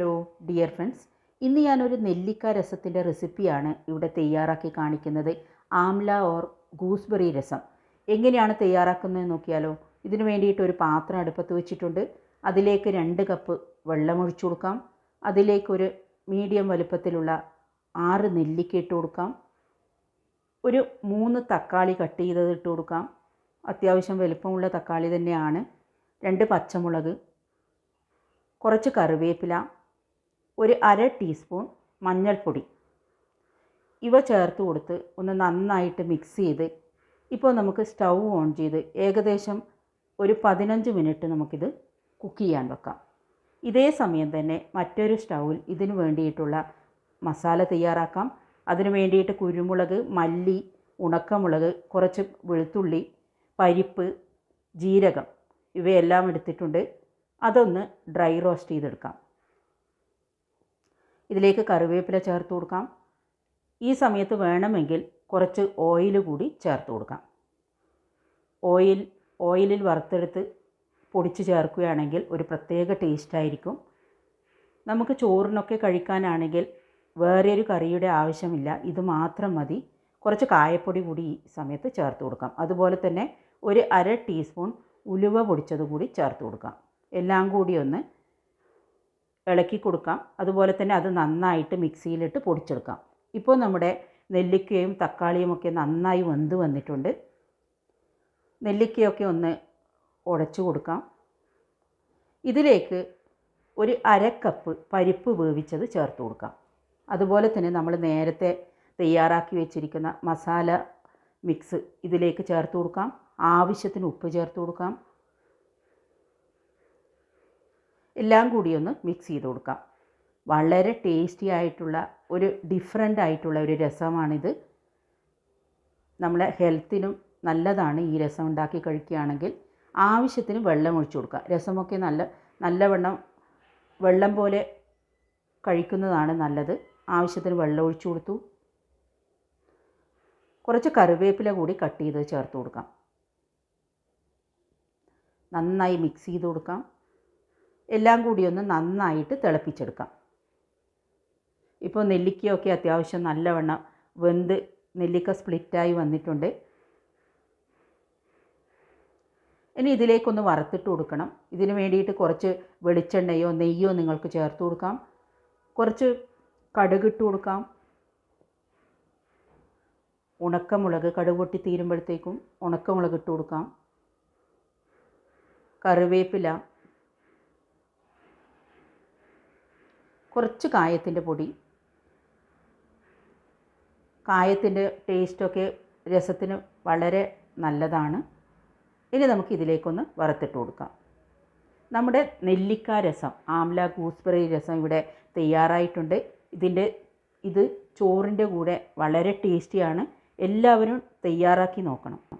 Hello dear friends. ഇന്ന് ഞാനൊരു നെല്ലിക്ക രസത്തിന്റെ റെസിപ്പിയാണ് ഇവിടെ തയ്യാറാക്കി കാണിക്കുന്നത്. ആംല ഓർ ഗൂസ്ബെറി രസം. എങ്ങനെയാണ് തയ്യാറാക്കുന്നത് നോക്കിയാലോ? ഇതിനു വേണ്ടിയിട്ട് ഒരു പാത്രം അടുപ്പത്ത് വെച്ചിട്ടുണ്ട്. അതിലേക്ക് രണ്ട് കപ്പ് വെള്ളം ഒഴിച്ചു കൊടുക്കാം അതിലേക്കൊരു മീഡിയം വലുപ്പത്തിലുള്ള ആറ് നെല്ലിക്ക ഇട്ട് കൊടുക്കാം. ഒരു മൂന്ന് തക്കാളി കട്ട് ചെയ്തത് ഇട്ട് കൊടുക്കാം. അത്യാവശ്യം വലുപ്പമുള്ള തക്കാളി തന്നെയാണ്. രണ്ട് പച്ചമുളക്. കുറച്ച് കറിവേപ്പില. ഒരു അര ടീസ്പൂൺ മഞ്ഞൾപ്പൊടി. ഇവ ചേർത്ത് കൊടുത്ത് ഒന്ന് നന്നായിട്ട് മിക്സ് ചെയ്ത് ഇപ്പോൾ നമുക്ക് സ്റ്റൗ ഓൺ ചെയ്ത് ഏകദേശം ഒരു പതിനഞ്ച് മിനിറ്റ് നമുക്കിത് കുക്ക് ചെയ്യാൻ വെക്കാം. ഇതേ സമയം തന്നെ മറ്റൊരു സ്റ്റൗവിൽ ഇതിന് വേണ്ടിയിട്ടുള്ള മസാല തയ്യാറാക്കാം. അതിന് വേണ്ടിയിട്ട് കുരുമുളക് മല്ലി ഉണക്കമുളക് കുറച്ച് വെളുത്തുള്ളി പരിപ്പ് ജീരകം ഇവയെല്ലാം എടുത്തിട്ടുണ്ട്. അതൊന്ന് ഡ്രൈ റോസ്റ്റ് ചെയ്തെടുക്കാം. ഇതിലേക്ക് കറിവേപ്പില ചേർത്ത് കൊടുക്കാം. ഈ സമയത്ത് വേണമെങ്കിൽ കുറച്ച് ഓയിൽ കൂടി ചേർത്ത് കൊടുക്കാം. ഓയിൽ ഓയിലിൽ വറുത്തെടുത്ത് പൊടിച്ച് ചേർക്കുകയാണെങ്കിൽ ഒരു പ്രത്യേക ടേസ്റ്റായിരിക്കും നമുക്ക് ചോറിനൊക്കെ കഴിക്കാനാണെങ്കിൽ വേറെ ഒരു കറിയുടെ ആവശ്യമില്ല. ഇത് മാത്രം മതി. കുറച്ച് കായപ്പൊടി കൂടി ഈ സമയത്ത് ചേർത്ത് കൊടുക്കാം. അതുപോലെ തന്നെ ഒരു അര ടീസ്പൂൺ ഉലുവ പൊടിച്ചത് കൂടി ചേർത്ത് കൊടുക്കാം. എല്ലാം കൂടി ഒന്ന് ഇളക്കി കൊടുക്കാം. അതുപോലെ തന്നെ അത് നന്നായിട്ട് മിക്സിയിലിട്ട് പൊടിച്ചെടുക്കാം. ഇപ്പോൾ നമ്മുടെ നെല്ലിക്കയും തക്കാളിയും ഒക്കെ നന്നായി വെന്ത് വന്നിട്ടുണ്ട്. നെല്ലിക്കയൊക്കെ ഒന്ന് ഉടച്ചു കൊടുക്കാം. ഇതിലേക്ക് ഒരു അര കപ്പ് പരിപ്പ് വേവിച്ചത് ചേർത്ത് കൊടുക്കാം. അതുപോലെ തന്നെ നമ്മൾ നേരത്തെ തയ്യാറാക്കി വെച്ചിരിക്കുന്ന മസാല മിക്സ് ഇതിലേക്ക് ചേർത്ത് കൊടുക്കാം. ആവശ്യത്തിന് ഉപ്പ് ചേർത്ത് കൊടുക്കാം. എല്ലാം കൂടി ഒന്ന് മിക്സ് ചെയ്ത് കൊടുക്കാം. വളരെ ടേസ്റ്റി ആയിട്ടുള്ള ഒരു ഡിഫറെന്റ് ആയിട്ടുള്ള ഒരു രസമാണിത്. നമ്മളെ ഹെൽത്തിനും നല്ലതാണ് ഈ രസം ഉണ്ടാക്കി കഴിക്കുകയാണെങ്കിൽ. ആവശ്യത്തിന് വെള്ളം ഒഴിച്ചു കൊടുക്കുക രസമൊക്കെ നല്ല നല്ലവണ്ണം വെള്ളം പോലെ കഴിക്കുന്നതാണ് നല്ലത്. ആവശ്യത്തിന് വെള്ളം ഒഴിച്ചു കൊടുത്തു. കുറച്ച് കറിവേപ്പില കൂടി കട്ട് ചെയ്ത് ചേർത്ത് കൊടുക്കാം. നന്നായി മിക്സ് ചെയ്ത് കൊടുക്കാം. എല്ലാം കൂടി ഒന്ന് നന്നായിട്ട് തിളപ്പിച്ചെടുക്കാം. ഇപ്പോൾ നെല്ലിക്കയൊക്കെ അത്യാവശ്യം നല്ലവണ്ണം വെന്ത് നെല്ലിക്ക സ്പ്ലിറ്റായി വന്നിട്ടുണ്ട്. ഇനി ഇതിലേക്കൊന്ന് വറുത്തിട്ട് കൊടുക്കണം. ഇതിന് വേണ്ടിയിട്ട് കുറച്ച് വെളിച്ചെണ്ണയോ നെയ്യോ നിങ്ങൾക്ക് ചേർത്ത് കൊടുക്കാം. കുറച്ച് കടുകിട്ട് കൊടുക്കാം. ഉണക്കമുളക് കടുക് പൊട്ടി തീരുമ്പോഴത്തേക്കും ഉണക്കമുളക് ഇട്ട് കൊടുക്കാം. കറിവേപ്പില കുറച്ച് കായത്തിന്റെ പൊടി. കായത്തിന്റെ ടേസ്റ്റൊക്കെ രസത്തിന് വളരെ നല്ലതാണ്. ഇനി നമുക്ക് ഇതിലേക്കൊന്ന് വറുത്തിട്ട് കൊടുക്കാം. നമ്മുടെ നെല്ലിക്ക രസം ആംല ഗൂസ്ബെറി രസം ഇവിടെ തയ്യാറായിട്ടുണ്ട്. ഇതിന്റെ ഇത് ചോറിന്റെ കൂടെ വളരെ ടേസ്റ്റിയാണ്. എല്ലാവരും തയ്യാറാക്കി നോക്കണം.